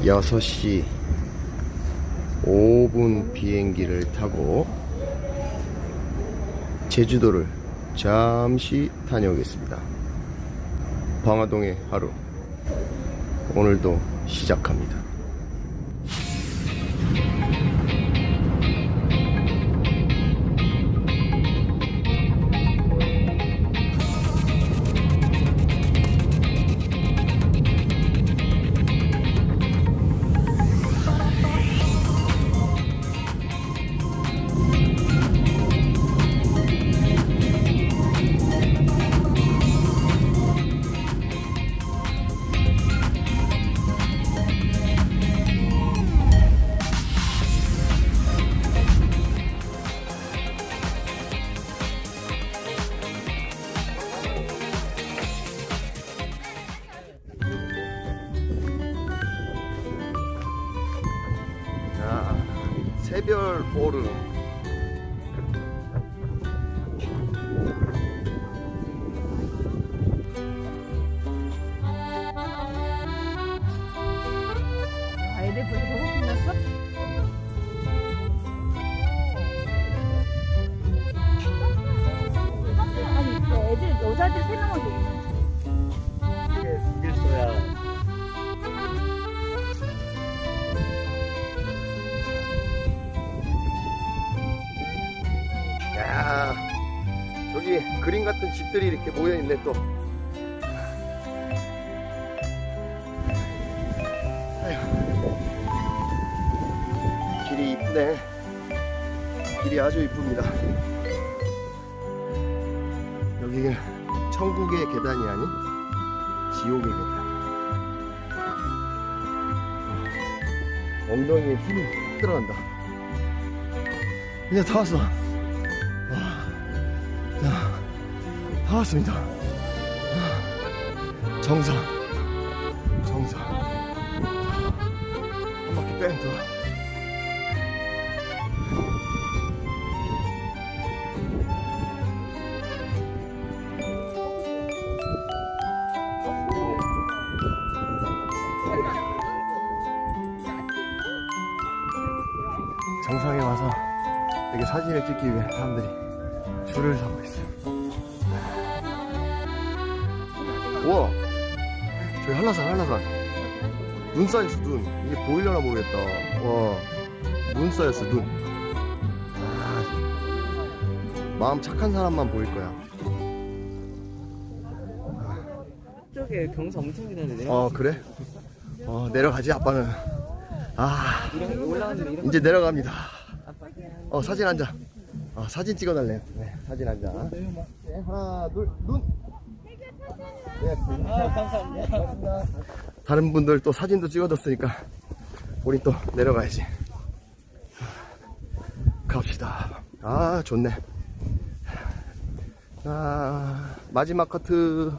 6시 5분 비행기를 타고 제주도를 잠시 다녀오겠습니다. 방화동의 하루 오늘도 시작합니다. 새별 보름. 아, 애들 벌써 끝났어? 아니, 그 애들, 여자들 세 명을 놓는 이게 있어야 야, 저기 그림 같은 집들이 이렇게 모여 있네 또. 길이 이쁘네. 길이 아주 이쁩니다. 여기가 천국의 계단이 아닌 지옥의 계단. 엉덩이에 힘이 확 들어간다. 이제 다 왔어. 다 왔습니다. 정상. 정상. 한 바퀴 뺑 돌아. 정상에 와서 이렇게 사진을 찍기 위해 사람들이 줄을 서고 있어요. 우와! 저기 한라산, 한라산. 눈 쌓였어, 눈. 이게 보이려나 모르겠다. 와. 눈 쌓였어, 눈. 아, 마음 착한 사람만 보일 거야. 쪽에 경사 엄청 기다리네. 어, 그래? 어, 내려가지, 아빠는. 아, 이제 내려갑니다. 어, 사진 한 장. 어, 사진 찍어달래요. 네, 사진 한 장. 네, 하나, 둘, 눈. 네, 아 감사합니다. 다른 분들 또 사진도 찍어줬으니까 우리 또 내려가야지. 갑시다. 아, 좋네. 아, 마지막 커트